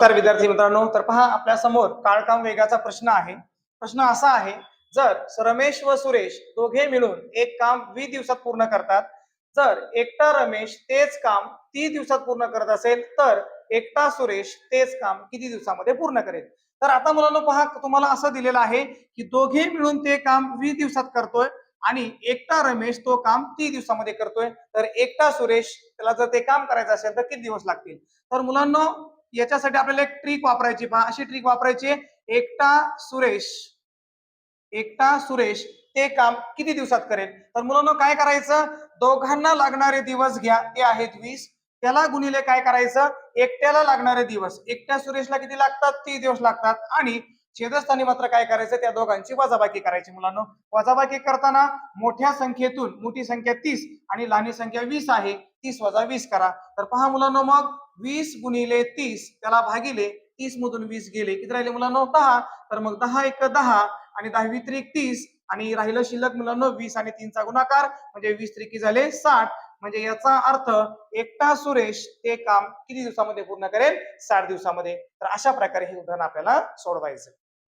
तर विद्यार्थी मित्रांनो तर पहा आपल्यासमोर काळकाम वेगाचा प्रश्न आहे. प्रश्न असा आहे जर रमेश व सुरेश दोघे मिळून एक काम वीस दिवसात पूर्ण करतात जर एकटा रमेश तेच काम तीस दिवसात पूर्ण करत असेल तर एकटा सुरेश तेच काम किती दिवसामध्ये पूर्ण करेल? तर आता मुलांना पहा तुम्हाला असं दिलेलं आहे की दोघे मिळून ते काम वीस दिवसात करतोय आणि एकटा रमेश तो काम तीस दिवसामध्ये करतोय. तर एकटा सुरेश त्याला जर ते काम करायचं असेल तर किती दिवस लागतील? तर मुलांना याच्यासाठी आपल्याला एक ट्रिक वापरायची पहा. अशी ट्रिक वापरायची एकटा सुरेश एकटा सुरेश ते काम किती दिवसात करेल? तर मुलांना काय करायचं? दोघांना लागणारे दिवस घ्या. ते आहेत वीस. त्याला गुणिले काय करायचं? एकट्याला लागणारे दिवस. एकट्या सुरेशला किती लागतात? तीस दिवस लागतात. आणि छेदस्थानी मात्र काय करायचं? त्या दोघांची वजाबाकी करायची मुलांना. वजाबाकी करताना मोठ्या संख्येतून मोठी संख्या तीस आणि लहानी संख्या वीस आहे. तीस वजा वीस करा. तर पहा मुलांना मग वीस गुणिले तीस त्याला भागिले तीस मधून वीस गेले. किती राहिले मुलांना? दहा. तर मग दहा एक दहा आणि दहावी त्रिक तीस आणि राहिलं शिल्लक मुलांना वीस आणि तीनचा गुणाकार म्हणजे वीस त्रिकी झाले साठ. म्हणजे याचा अर्थ एकटा सुरेश ते काम किती दिवसामध्ये पूर्ण करेल? साठ दिवसामध्ये. तर अशा प्रकारे हे उदाहरण आपल्याला सोडवायचं